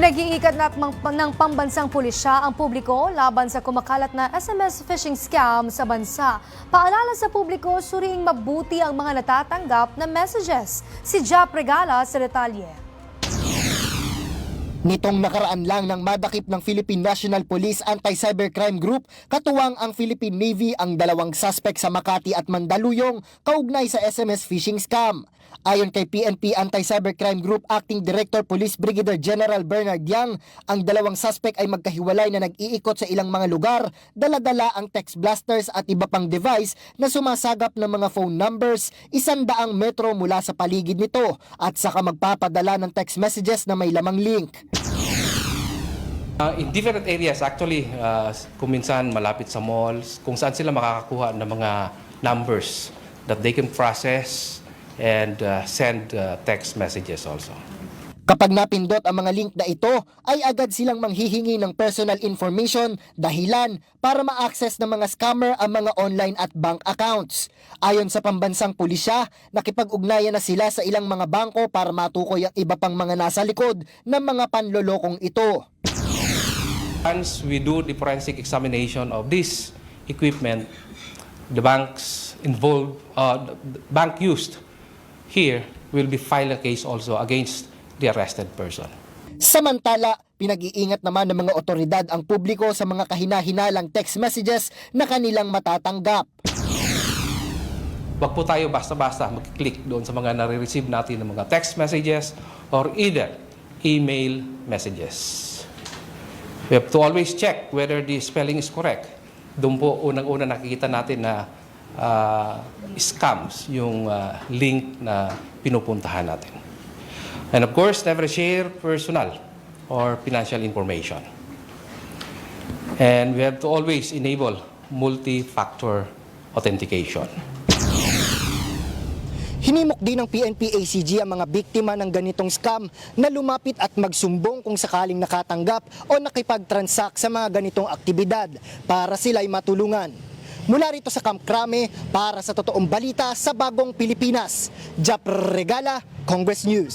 Pinag-iikat na ng, ng pambansang pulisya ang publiko laban sa kumakalat na SMS phishing scam sa bansa. Paalala sa publiko, suriing mabuti ang mga natatanggap na messages. Si Jap Regala sa detalye. Nitong nakaraan lang ng madakip ng Philippine National Police Anti-Cybercrime Group, katuwang ang Philippine Navy ang dalawang suspect sa Makati at Mandaluyong kaugnay sa SMS phishing scam. Ayon kay PNP Anti-Cybercrime Group Acting Director Police Brigadier General Bernard Yang, ang dalawang suspect ay magkahiwalay na nag-iikot sa ilang mga lugar, daladala ang text blasters at iba pang device na sumasagap ng mga phone numbers, isandaang metro mula sa paligid nito at saka magpapadala ng text messages na may lamang link. Uh, in different areas, actually, uh, kung malapit sa malls, kung saan sila makakakuha ng mga numbers that they can process and uh, send uh, text messages also. Kapag napindot ang mga link na ito, ay agad silang manghihingi ng personal information, dahilan para ma-access ng mga scammer ang mga online at bank accounts. Ayon sa pambansang pulisya, nakipag-ugnayan na sila sa ilang mga bangko para matukoy ang iba pang mga nasa likod ng mga panlolokong ito. Once we do the forensic examination of this equipment, the banks involved, uh, the bank used here will be file a case also against the arrested person. Samantala, pinag-iingat naman ng mga otoridad ang publiko sa mga kahina-hinalang text messages na kanilang matatanggap. Huwag po tayo basta-basta mag-click doon sa mga nare-receive natin ng mga text messages or either email messages. We have to always check whether the spelling is correct. Doon po unang-una nakikita natin na ah, scams yung ah, link na pinupuntahan natin. And of course, never share personal or financial information. And we have to always enable multi-factor authentication. Hinimok din ng PNP ACG ang mga biktima ng ganitong scam na lumapit at magsumbong kung sakaling nakatanggap o nakipag-transact sa mga ganitong aktibidad para sila'y matulungan. Mula rito sa Camp Crame para sa totoong balita sa bagong Pilipinas. Jap Regala, Congress News.